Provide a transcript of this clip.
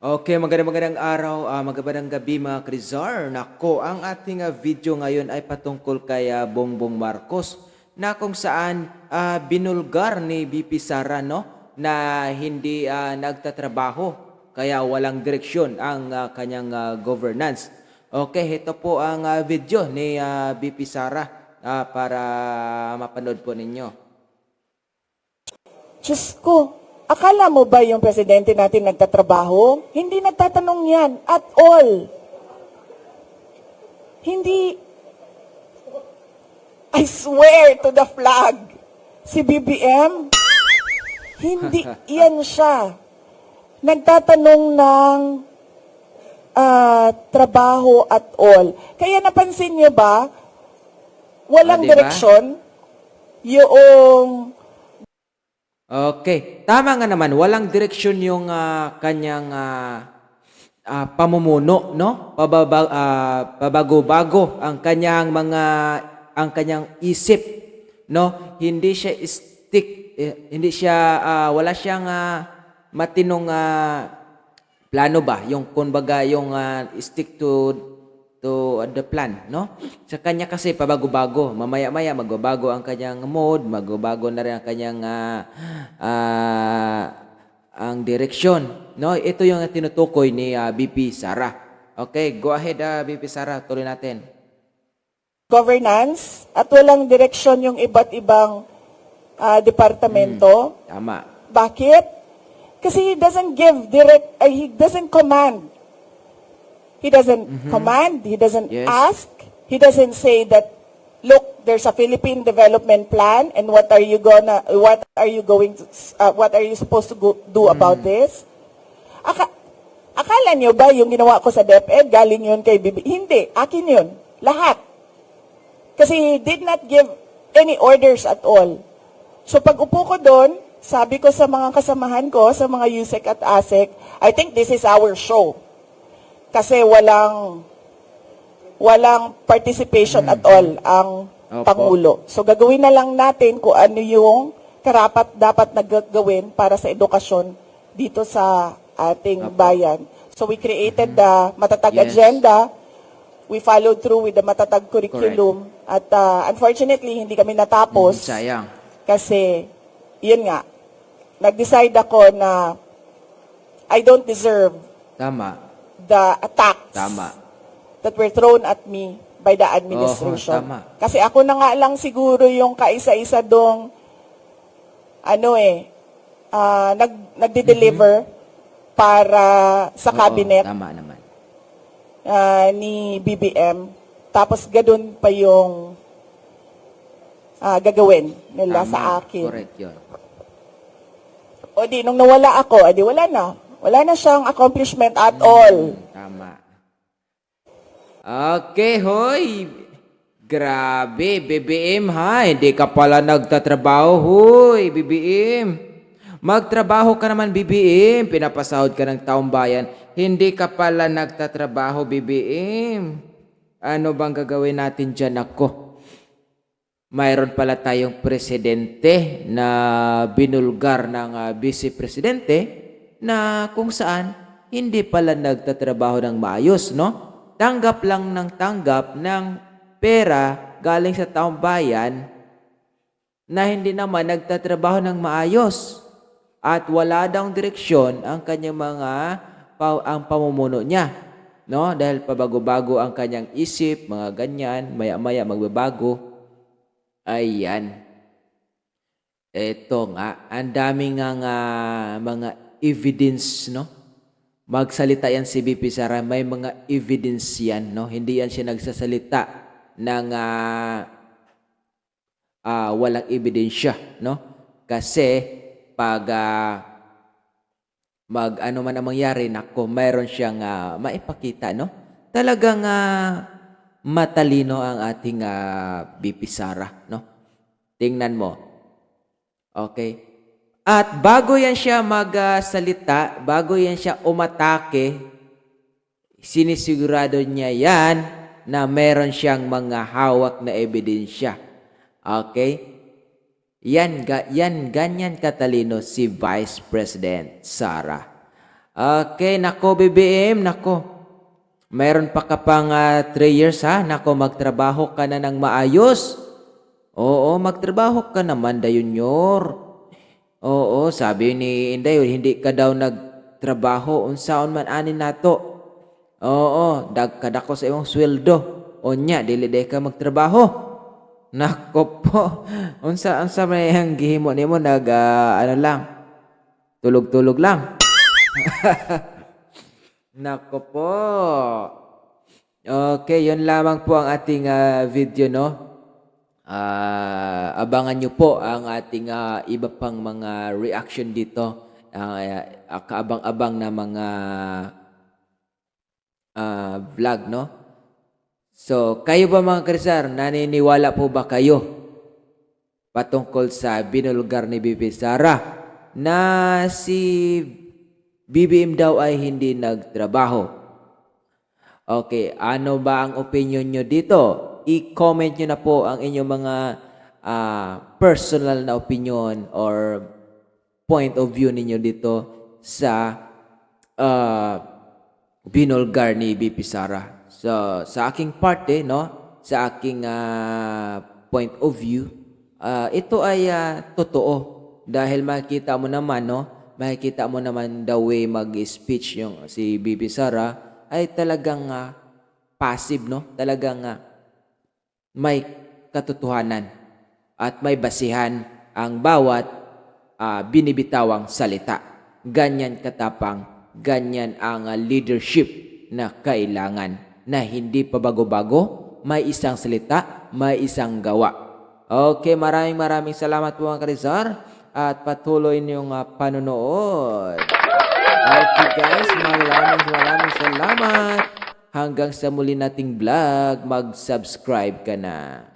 Okay, magandang magandang araw, ah, magandang gabi mga Krizar. Nako, ang ating ah, video ngayon ay patungkol kay ah, Bongbong Marcos na kung saan ah, binulgar ni BP Sara no na hindi ah, nagtatrabaho kaya walang direksyon ang ah, kanyang ah, governance. Okay, ito po ang ah, video ni ah, BP Sara ah, para mapanood po ninyo. Diyos ko, akala mo ba yung presidente natin nagtatrabaho? Hindi nagtatanong yan at all. Hindi, I swear to the flag, si BBM, hindi yan siya. Nagtatanong ng ah, trabaho at all. Kaya napansin niyo ba, walang Ah, diba? direksyon yung Okay, tama nga naman, walang direksyon yung ah, kanyang ah, ah, pamumuno, no? Pababa, ah, pabago-bago ang kanyang mga ang kanyang isip, no? Hindi siya stick, eh, hindi siya ah, wala siyang ah, matinong ah, plano ba? Yung kumbaga yung ah, stick to to the plan, no? Sa kanya kasi pabago-bago, mamaya-maya magbabago ang kanyang mode, magbabago na rin ang kanyang ah, ah, ang direksyon, no? Ito yung tinutukoy ni ah, BP Sara. Okay, go ahead ah, BP Sara, tuloy natin. governance at walang direksyon yung iba't ibang ah, departamento. Tama. Bakit? Kasi he doesn't give direct, uh, he doesn't command. He doesn't command, he doesn't Yes. ask, he doesn't say that, look, there's a Philippine development plan and what are you gonna, what are you going to, uh, what are you supposed to go, do about this? Aka, akala niyo ba yung ginawa ko sa DepEd, galing yun kay Bibi? Hindi, akin yun. Lahat. Kasi he did not give any orders at all. So pag upo ko doon, sabi ko sa mga kasamahan ko, sa mga USEC at ASEC, I think this is our show. Kasi walang walang participation at all ang Opo. Pangulo. So gagawin na lang natin kung ano yung karapat dapat na gagawin para sa edukasyon dito sa ating Opo. bayan. So we created the matatag Yes. agenda. We followed through with the matatag curriculum. At uh, unfortunately, hindi kami natapos. Mm, sayang. Kasi, yun nga, nag-decide ako na I don't deserve Tama. The attacks Tama. that were thrown at me by the administration. Oho, tama. Kasi ako na nga lang siguro yung kaisa-isa dong, ano eh, ah, nag, nagde-deliver para sa Mm-hmm. Oo, cabinet tama naman. ah, ni BBM. Tapos ganun pa yung ah, gagawin nila Tama. sa akin. Correct yun. O di, nung nawala ako, edi wala na. Wala na siyang accomplishment at all. Tama. Okay, hoy. Grabe, BBM ha. Hindi ka pala nagtatrabaho, hoy, BBM. Magtrabaho ka naman, BBM. Pinapasahod ka ng taong bayan. Hindi ka pala nagtatrabaho, BBM. Ano bang gagawin natin dyan ako? mayroon pala tayong presidente na binulgar ng ah, vice presidente na kung saan hindi pala nagtatrabaho ng maayos, no? Tanggap lang ng tanggap ng pera galing sa taong bayan na hindi naman nagtatrabaho ng maayos at wala daw direksyon ang kanyang mga ang pamumuno niya no dahil pabago-bago ang kanyang isip mga ganyan maya-maya magbabago Ayan. Ito nga, ang dami nga nga mga evidence, no? Magsalita yan si BP Sara, may mga evidence yan, no? Hindi yan siya nagsasalita ng ah, ah, walang ebidensya, no? Kasi pag ah, mag ano man ang mangyari, nako, mayroon siyang ah, maipakita, no? Talagang ah, matalino ang ating ah, BP Sara, no? Tingnan mo. Okay. At bago yan siya magsalita, bago yan siya umatake, sinisigurado niya yan na meron siyang mga hawak na ebidensya. Okay? Yan, ga, yan ganyan katalino si Vice President Sara. Okay, nako BBM, nako. Mayroon pa ka pang 3 years ha, nako magtrabaho ka na ng maayos. Oo, magtrabaho ka naman, Dayunyor. Oo, sabi ni Inday, hindi ka daw nagtrabaho, unsaon man anin nato. Oo, dagkadako sa imong sweldo. O nya, dili day ka magtrabaho. Nako po. Unsa unsa may ang gihimo nimo nag ah, ano lang. Tulog-tulog lang. Nako po. Okay, yun lamang po ang ating ah, video, no? Ah, abangan nyo po ang ating ah, iba pang mga reaction dito. Ah, kaabang-abang na mga ah, vlog, no? So, kayo ba mga Krisar, naniniwala po ba kayo patungkol sa binulgar ni Bibi Sara na si BBM daw ay hindi nagtrabaho? Okay, ano ba ang opinion nyo dito? I-comment nyo na po ang inyong mga ah, personal na opinion or point of view ninyo dito sa ah, binulgar ni BP Sara. So, sa aking parte, no, sa aking ah, point of view, ah, ito ay ah, totoo. Dahil makikita mo naman, no, makikita mo naman the way mag-speech yung si BP Sara ay talagang ah, passive, no? Talagang ah, may katotohanan at may basihan ang bawat ah, binibitawang salita. Ganyan katapang, ganyan ang ah, leadership na kailangan na hindi pa bago-bago, may isang salita, may isang gawa. Okay, maraming maraming salamat po mga Karizar at patuloy niyong ah, panonood. Okay guys, maraming maraming salamat. Hanggang sa muli nating vlog, mag-subscribe ka na.